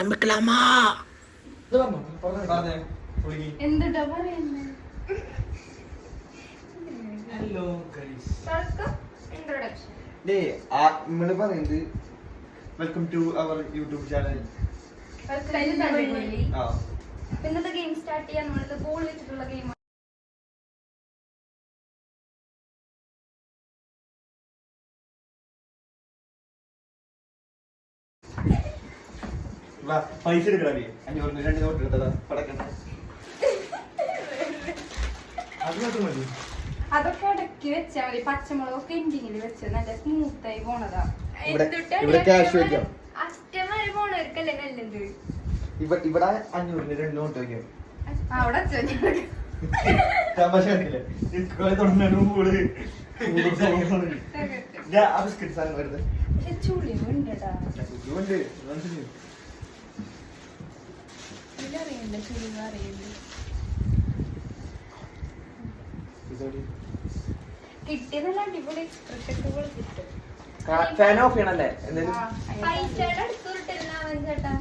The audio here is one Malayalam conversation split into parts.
ആരംഭിക്കലാമാ ഹലോ ഗൈസ് ഇൻട്രൊഡക്ഷൻ നമ്മൾ പറയുന്നത് welcome to our YouTube channel ആ ഇന്നത്തെ ഗെയിം സ്റ്റാർട്ട് ചെയ്യാൻ നമ്മളിത് ബോൾ വെച്ചിട്ടുള്ള ഗെയിം വാ, പൈസ എടുക്കടാ നീ. അഞ്ഞൂറിന് രണ്ട് നോട്ട് എടുത്തതാ പടക്കണ്ട. അത് മാത്രം മതി. അതൊക്കെ ഇടയ്ക്ക് വെച്ചാൽ മതി. പച്ചമുളകൊക്കെ എൻഡിങ്ങിൽ വെച്ച് നല്ല സ്മൂത്ത് ആയി പോണതാ. ഇവിടെ- എന്തുട്ടാ ഇവിടെ cash വെക്കാം. അറ്റം വരെ പോണവർക്കല്ലേ നല്ലത്? ഇവ- ഇവിടെ അഞ്ഞൂറിന് രണ്ട് നോട്ട് വയ്ക്കാം ആ, അവിടെ വെച്ചോ ഞാൻ. തമാശ കണ്ടില്ലേ? ഇക്കുറി തുടങ്ങുന്നതിന് മുമ്പ് ഇവിടെ ഞാൻ ആ ബിസ്ക്കറ്റ് സാധനം വരുന്നത്. പക്ഷെ ചുളിവുണ്ടടാ ഇതുകൊണ്ട് മനസ്സിലായി അടിപൊളി എക്സ്പ്രഷൻ കിട്ടും. ഫാൻ ഓഫ് ചെയ്യണല്ലേ? എന്തായാലും പൈസയുടെ അടുത്തോട്ടിരുന്ന അവൻ ചേട്ടാ.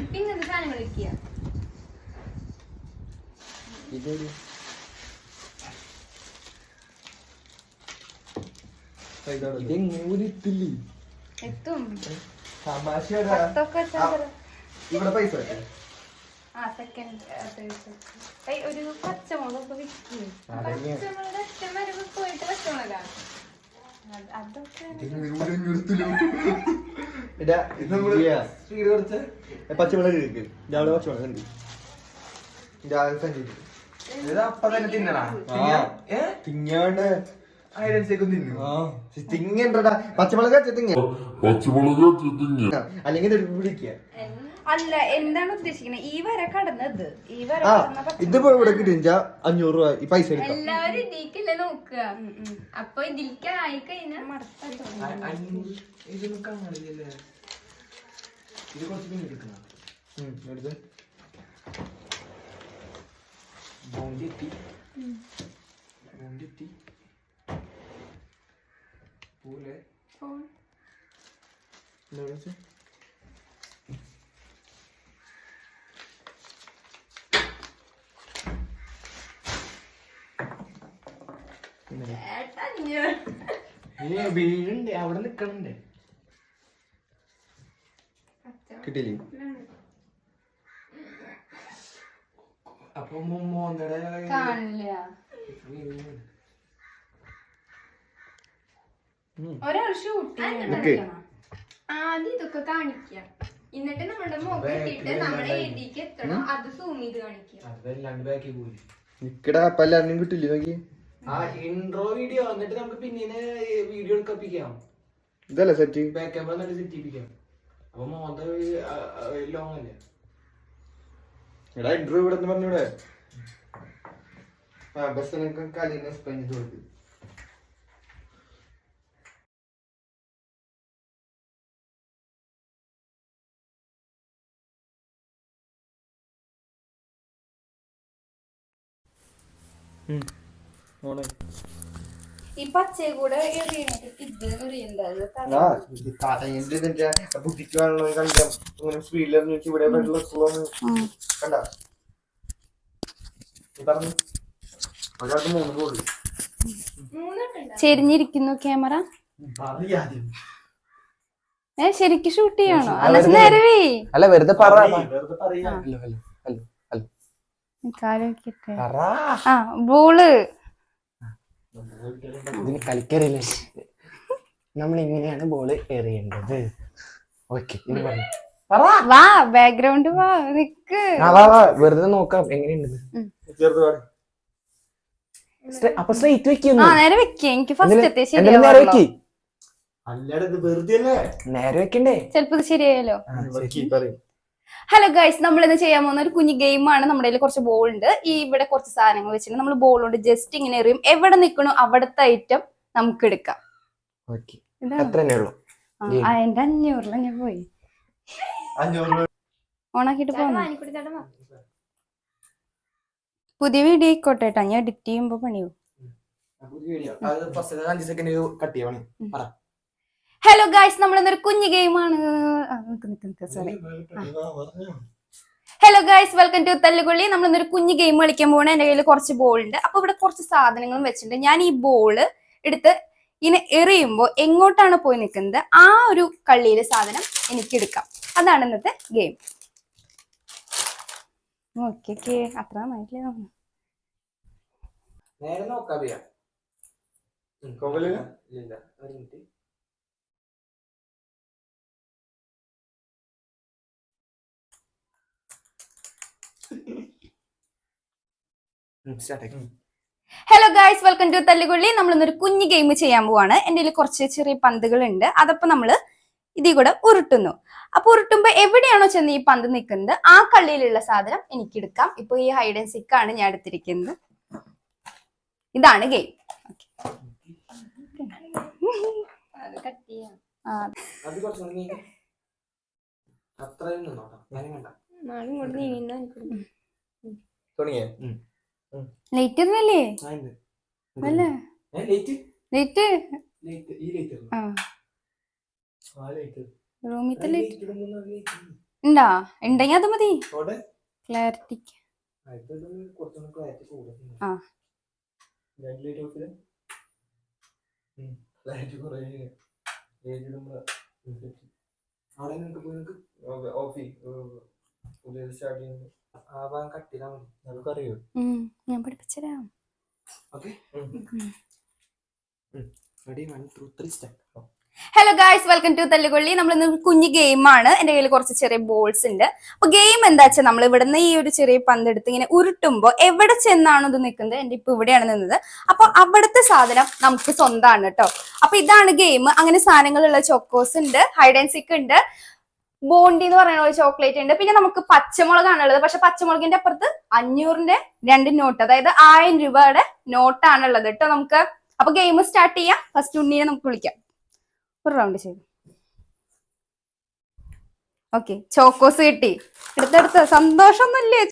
ഇപ്പൊ ഇങ്ങനത്തെ സാധനങ്ങൾ വെക്കുക ഇതൊരു ഇതെങ്ങനെ ഒരു എത്തില്ലേ എത്തും. തമാശയുടെ. പത്തൊക്കെ വെച്ചാ ആ. ചെറു- ഇവിടെ പൈസ. ആ സെക്കൻഡ് ഒരു പച്ചമുളക് വിൽക്കും. പച്ചമുളക് അച്ഛൻ പോയിട്ട് പച്ചമുളക്. പച്ചമുളക് ഉണ്ട്. ഇതാ അത് സഞ്ചിക്ക്. ഇത് അപ്പൊ തന്നെ തിന്നണ? ആ. ഏ? തിങ്ങാണ്ട് അതിനനുസരിച്ച് തിന്നു. ആ. തിങ്ങണ്ടടാ. പച്ചമുളക് വെച്ച തിങ്ങ. പച്ചമുളക് ചെത്തിങ്ങ അല്ലെങ്കിൽ പിടിക്കുക. അല്ല എന്താണ് ഉദ്ദേശിക്കുന്നത് ഈ വര കടന്നത് ഈ വര ഇതിപ്പോ ഇവിടെ കിട്ടിയ അഞ്ഞൂറ് രൂപ ഈ പൈസ എല്ലാവരും ഇതിക്കല്ലേ നോക്കുക. അപ്പൊ ഇതിലേക്ക് ആയി കഴിഞ്ഞാൽ മടക്കാൻ ഫോൺ. എന്താ കാണില്ലല്ലേ ഇത് കുറച്ച് പിന്നെ എടുക്കണം ഉം, എടുത്ത്. ബോണ്ടെത്തി ബോണ്ടെത്തി പോലെ എന്താ വിളിച്ചേ? ഏട്ടാ ഇഞ്ഞ് ഏ വീഴുണ്ട്. അവിടെ നിക്കണുണ്ട്. കിട്ടില്ലേ അപ്പൊ മോന്നടെ ഒരാൾ ഷൂട്ട്. ആദ്യം ഇതൊക്കെ കാണിക്കുക എന്നിട്ട് നമ്മുടെ മുഖം ഇട്ടിട്ട് നമ്മുടെ എഴുതിക്ക് എത്തണം. അത് സൂം ചെയ്ത് എല്ലാവരും കിട്ടില്ലേ? നോക്കി ആ ഇൻട്രോ വീഡിയോ എന്നിട്ട് നമുക്ക് പിന്നീട് വീഡിയോ എടുക്കപ്പിക്കാം ഇതല്ലേ സെറ്റ് ബാക്ക് ക്യാമറ എന്നിട്ട് സെറ്റ് ചെയ്യിപ്പിക്കാം. അപ്പൊ മോന്ത ലോങ് അല്ലേ? എടാ ഇൻട്രോ ഇവിടെ നിന്ന് പറഞ്ഞൂടെ? ആ ബസ് നിനക്ക് കാലിന് എക്സ്പ്ലെയിൻ ചെയ്ത് കൊടുക്ക്. ഈ ഇതിന്റെ ബുദ്ധിക്ക് വേണല്ലോ കളിക്കാം ഇങ്ങനെ സ്പീഡിൽ വെച്ച് ഇവിടെ വെള്ളം കണ്ട? പറഞ്ഞു. ഒരാൾക്ക് മൂന്ന് ഗോൾ ചെരിഞ്ഞിരിക്കുന്നു ക്യാമറ ഏ ശരിക്കും ഷൂട്ട് ചെയ്യണോ? അല്ല നേരവേ. അല്ല വെറുതെ പറ ആ. ബോൾ ഇതിന് കളിക്കറിയില്ല. നമ്മൾ ഇങ്ങനെയാണ് ബോൾ എറിയേണ്ടത്. ഓക്കെ ഇനി പറഞ്ഞു വാ ബാക്ക്ഗ്രൗണ്ട് വാ നിക്ക്. ആ, വാ വാ വെറുതെ നോക്കാം എങ്ങനെയുണ്ട്? അപ്പൊ സ്ട്രൈറ്റ് ആ നേരെ വെക്കേ എനിക്ക് ഫസ്റ്റ് നേരെ വെക്കി. ഇത് വെറുതെ അല്ലേ നേരെ വെക്കണ്ടേ? ചിലപ്പോ ഇത് ശരിയായല്ലോ പറയും. ഹലോ ഗൈസ് നമ്മൾ ഇന്ന് ചെയ്യാൻ പോകുന്ന ഒരു കുഞ്ഞു ഗെയിമാണ് നമ്മുടെ കയ്യിൽ കുറച്ച് ബോൾ ഉണ്ട്. ഈ ഇവിടെ കുറച്ച് സാധനങ്ങൾ വെച്ചിട്ട് നമ്മൾ ബോൾ കൊണ്ട് ജസ്റ്റ് ഇങ്ങനെ എറിയും. എവിടെ നിൽക്കണോ അവിടുത്തെ ഐറ്റം നമുക്ക് എടുക്കാം. എന്റെ അഞ്ഞൂറിൽ ഞാൻ പോയി. അഞ്ഞൂറ്. രൂപ ഓണാക്കിട്ട് പോന്നു. പുതിയ വീഡിയോ ആയിക്കോട്ടെ കേട്ടോ. ഞാൻ എഡിറ്റ് ചെയ്യുമ്പോ പണിയോ ഹലോ ഗായ്സ് നമ്മൾ ഇന്നൊരു കുഞ്ഞു ഗെയിമാണ്. Sorry hello guys welcome to തല്ലുകൊള്ളി. നമ്മൾ ഇന്നൊരു കുഞ്ഞു ഗെയിം കളിക്കാൻ പോകണ എന്റെ കയ്യിൽ കുറച്ച് ബോൾ ഉണ്ട്. അപ്പൊ ഇവിടെ കുറച്ച് സാധനങ്ങളും വെച്ചിട്ടുണ്ട്. ഞാൻ ഈ ബോൾ എടുത്ത് ഇങ്ങനെ എറിയുമ്പോൾ എങ്ങോട്ടാണ് പോയി നിൽക്കുന്നത്? ആ ഒരു കള്ളിയിലെ സാധനം എനിക്ക് എടുക്കാം. അതാണ് ഇന്നത്തെ ഗെയിം ഓക്കെ ഓക്കെ അത്ര നന്നായിട്ടില്ലേ നേരെ നോക്കാം അറിയാം. കോവലിന്? ഇല്ല ഒരു minute hello guys welcome to തല്ലുകൊള്ളി. നമ്മൾ ഇന്നൊരു കുഞ്ഞു ഗെയിം ചെയ്യാൻ പോവാണ്. എന്റെ കയ്യിൽ കുറച്ച് ചെറിയ പന്തുകളുണ്ട്. അതപ്പോ നമ്മൾ ഇതിൽ കൂടെ ഉരുട്ടുന്നു. അപ്പൊ ഉരുട്ടുമ്പോ എവിടെയാണോ ചെന്ന് ഈ പന്ത് നിൽക്കുന്നത് ആ കള്ളിയിലുള്ള സാധനം എനിക്ക് എടുക്കാം. ഇപ്പൊ ഈ ഹൈഡൻ ആൻഡ് സിക്ക് ആണ് ഞാൻ എടുത്തിരിക്കുന്നത്. ഇതാണ് ഗെയിം അത്രയും ഞാൻ കണ്ട നീങ്ങുന്ന തുടങ്ങിയേ? ലേറ്റ് ഒന്നുമല്ലേ അല്ലേ? ലേറ്റ് റൂമിത്തെ ലേറ്റ് ഉണ്ടാ ഉണ്ടെങ്കിൽ അത് മതി. ക്ലാരിറ്റിക്ക് ആ ലൈറ്റ് കുറേ ഏജ് ഇടുമ്പോ അവിടെ ഓഫ് ഓഫ് നമുക്കറിയോ? ഞാൻ പഠിപ്പിച്ചരാം. ഹലോ ഗായ്സ് വെൽക്കം ടു തല്ലുകൊള്ളി നമ്മൾ ഇന്ന് കുഞ്ഞു ഗെയിമാണ് എന്റെ കയ്യിൽ കുറച്ച് ചെറിയ ബോൾസ് ഉണ്ട്. അപ്പൊ ഗെയിം എന്താ വെച്ചാൽ നമ്മൾ ഇവിടുന്ന് ഈ ഒരു ചെറിയ പന്ത് എടുത്ത് ഇങ്ങനെ ഉരുട്ടുമ്പോ എവിടെ ചെന്നാണോ ഇത് നിൽക്കുന്നത് എന്റെ ഇപ്പൊ ഇവിടെയാണ് നിന്നത്. അപ്പൊ അവിടുത്തെ സാധനം നമുക്ക് സ്വന്തമാണ് കേട്ടോ അപ്പൊ ഇതാണ് ഗെയിം അങ്ങനെ സാധനങ്ങളുള്ള ചോക്കോസ് ഉണ്ട് ഹൈഡ് ആൻഡ് സിക്ക് ഉണ്ട്. ബോണ്ടി എന്ന് പറയുന്ന ഒരു ചോക്ലേറ്റ് ഉണ്ട്. പിന്നെ നമുക്ക് പച്ചമുളകാണ് ഉള്ളത് പക്ഷെ പച്ചമുളകിന്റെ അപ്പുറത്ത് അഞ്ഞൂറിന്റെ രണ്ട് നോട്ട് അതായത് ആയിരം രൂപയുടെ നോട്ടാണ് ഉള്ളത് കേട്ടോ നമുക്ക്. അപ്പൊ ഗെയിം സ്റ്റാർട്ട് ചെയ്യാം. ഫസ്റ്റ് ഉണ്ണീനെ നമുക്ക് വിളിക്കാം. ഒരു റൗണ്ട് ചെയ്തു ഓക്കെ ചോക്കോസ് കിട്ടി. എടുത്തെടുത്ത് സന്തോഷമൊന്നുമില്ലേ?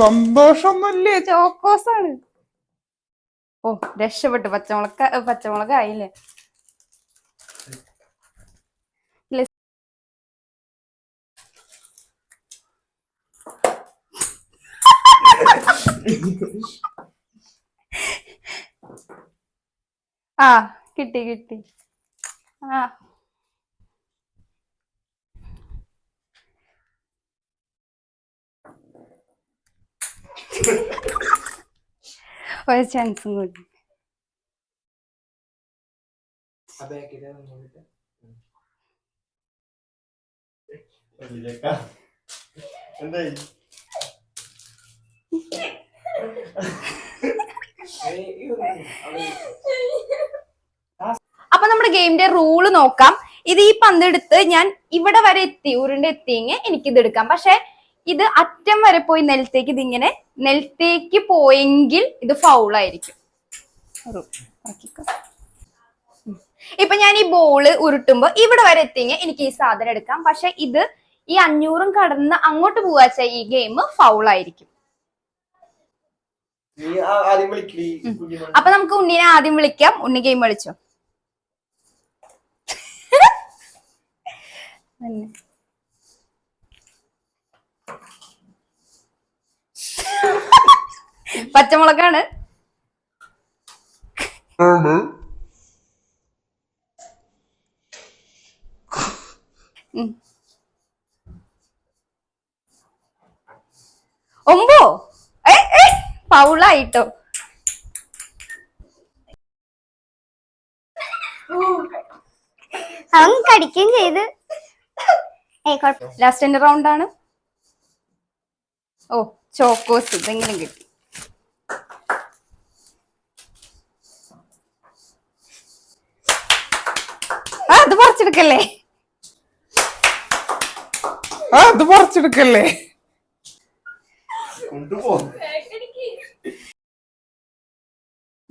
സന്തോഷമൊന്നുമില്ലേ? ചോക്കോസ് ആണ്. ഓ രക്ഷപ്പെട്ടു. പച്ചമുളക പച്ചമുളക് ആയില്ലേ ആ കിട്ടി കിട്ടി. ആ. ഒരു ചാൻസും കൂടി. എന്തായി? അപ്പൊ നമ്മുടെ ഗെയിമിന്റെ റൂൾ നോക്കാം. ഇത് ഈ പന്തെടുത്ത് ഞാൻ ഇവിടെ വരെ എത്തി ഉരുണ്ട് എത്തിയെങ്കിൽ എനിക്കിത് എടുക്കാം. പക്ഷെ ഇത് അറ്റം വരെ പോയി നിലത്തേക്ക് ഇതിങ്ങനെ നിലത്തേക്ക് പോയെങ്കിൽ ഇത് ഫൗളായിരിക്കും. ഇപ്പൊ ഞാൻ ഈ ബോൾ ഉരുട്ടുമ്പോ ഇവിടെ വരെ എത്തിയെങ്കിൽ എനിക്ക് ഈ സാധനം എടുക്കാം. പക്ഷെ ഇത് ഈ അഞ്ഞൂറും കടന്ന് അങ്ങോട്ട് പോവാച്ച ഈ ഗെയിം ഫൗളായിരിക്കും നീ ആ- ആദ്യം വിളിക്കടി കുഞ്ഞിമോനെ. അപ്പൊ നമുക്ക് ഉണ്ണിനെ ആദ്യം വിളിക്കാം. ഉണ്ണി ഗെയിം കളിച്ചോ? പച്ചമുളകാണ്. ആണ് ഉം. ഒമ്പോ ഏ ഏ ഫൗളായിട്ടോ അവൻ കടിക്കുകയും ചെയ്ത്. ലാസ്റ്റ് എന്റെ ലാസ്റ്റ് റൗണ്ട് ആണ്. ഓ ചോക്കോസ് ഇതെങ്കിലും കിട്ടി. ആ അത് പറിച്ചെടുക്കല്ലേ? ആ അത് പറിച്ചെടുക്കല്ലേ? കൊണ്ടുപോ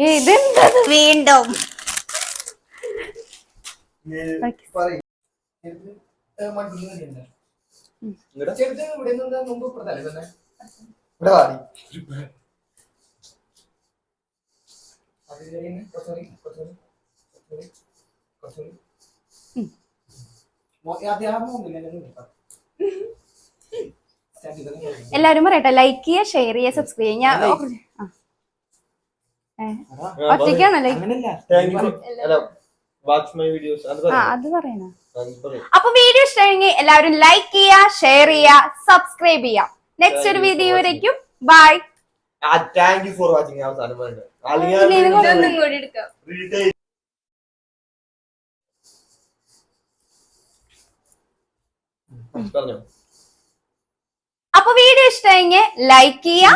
സ്റ്റാർട്ട് വീണ്ടും. എല്ലാരും പറയട്ടെ ലൈക്ക് ചെയ്യുക ഷെയർ ചെയ്യുക സബ്സ്ക്രൈബ് ചെയ്യുക ഞാൻ ആ. ഏ, ഒറ്റയ്ക്കാണോ ലൈക്ക് അങ്ങനല്ല Thank you for- അല്ല, watch my അത്. പറയണ. അപ്പൊ വീഡിയോ ഇഷ്ടമെങ്കിൽ എല്ലാവരും ലൈക്ക് ചെയ്യാ ഷെയർ ചെയ്യുക സബ്സ്ക്രൈബ് ചെയ്യുക. നെക്സ്റ്റ് ഒരു വീഡിയോയിലേക്കും. Bye thank you for watching അവസാനം കൂടി എടുക്കാം. അപ്പൊ വീഡിയോ ഇഷ്ടമെങ്കിൽ ലൈക്ക് ചെയ്യുക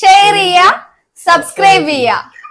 ഷെയർ ചെയ്യുക സബ്സ്ക്രൈബ് ചെയ്യുക.